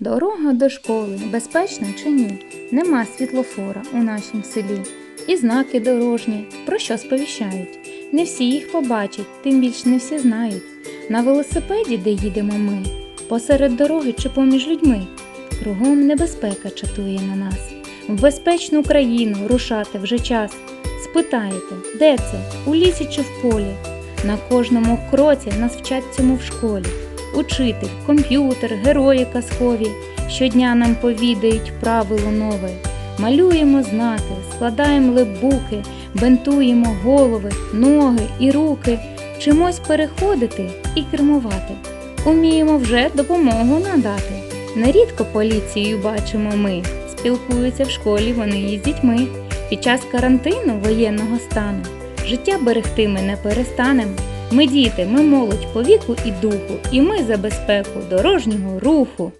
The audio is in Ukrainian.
Дорога до школи безпечна чи ні? Нема світлофора у нашім селі. І знаки дорожні про що сповіщають. Не всі їх побачать, тим більш не всі знають. На велосипеді, де їдемо ми, посеред дороги чи поміж людьми. Кругом небезпека чатує на нас. В безпечну країну рушати вже час. Спитаєте, де це? У лісі чи в полі? На кожному кроці нас вчать цьому в школі. Учитель, комп'ютер, герої казкові щодня нам повідають правило нове. Малюємо знаки, складаємо лебуки, бентуємо голови, ноги і руки, вчимось переходити і кермувати. Уміємо вже допомогу надати. Нерідко поліцію бачимо ми. Спілкуються в школі вони із дітьми. Під час карантину воєнного стану життя берегти ми не перестанем. Ми діти, ми молодь по віку і духу, і ми за безпеку дорожнього руху.